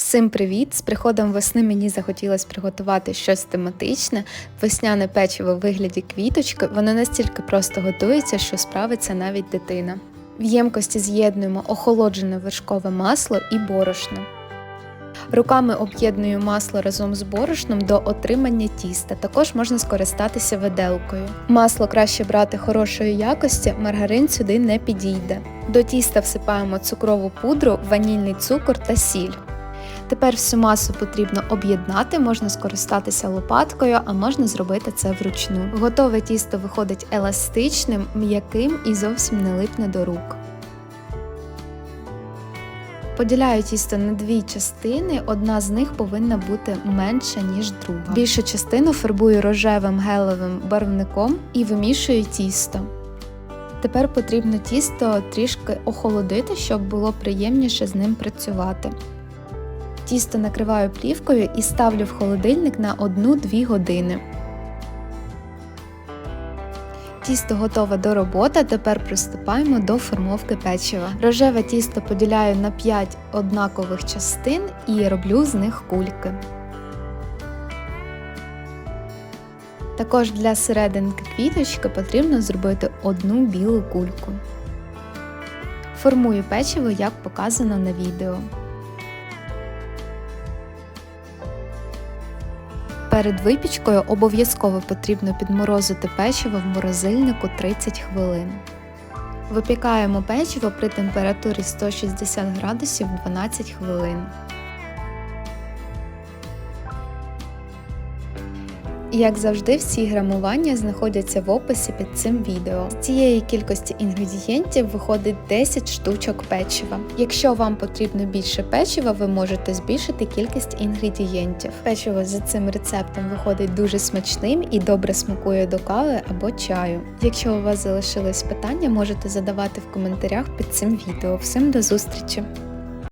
Всім привіт! З приходом весни мені захотілося приготувати щось тематичне, весняне печиво в вигляді квіточки. Воно настільки просто готується, що справиться навіть дитина. В ємкості з'єднуємо охолоджене вершкове масло і борошно. Руками об'єдную масло разом з борошном до отримання тіста. Також можна скористатися виделкою. Масло краще брати хорошої якості, маргарин сюди не підійде. До тіста всипаємо цукрову пудру, ванільний цукор та сіль. Тепер всю масу потрібно об'єднати, можна скористатися лопаткою, а можна зробити це вручну. Готове тісто виходить еластичним, м'яким і зовсім не липне до рук. Поділяю тісто на дві частини, одна з них повинна бути менша, ніж друга. Більшу частину фарбую рожевим гелевим барвником і вимішую тісто. Тепер потрібно тісто трішки охолодити, щоб було приємніше з ним працювати. Тісто накриваю плівкою і ставлю в холодильник на 1-2 години. Тісто готове до роботи, тепер приступаємо до формовки печива. Рожеве тісто поділяю на 5 однакових частин і роблю з них кульки. Також для серединки квіточки потрібно зробити одну білу кульку. Формую печиво, як показано на відео. Перед випічкою обов'язково потрібно підморозити печиво в морозильнику 30 хвилин. Випікаємо печиво при температурі 160 градусів 12 хвилин. Як завжди, всі грамування знаходяться в описі під цим відео. З цієї кількості інгредієнтів виходить 10 штучок печива. Якщо вам потрібно більше печива, ви можете збільшити кількість інгредієнтів. Печиво за цим рецептом виходить дуже смачним і добре смакує до кави або чаю. Якщо у вас залишились питання, можете задавати в коментарях під цим відео. Всім до зустрічі!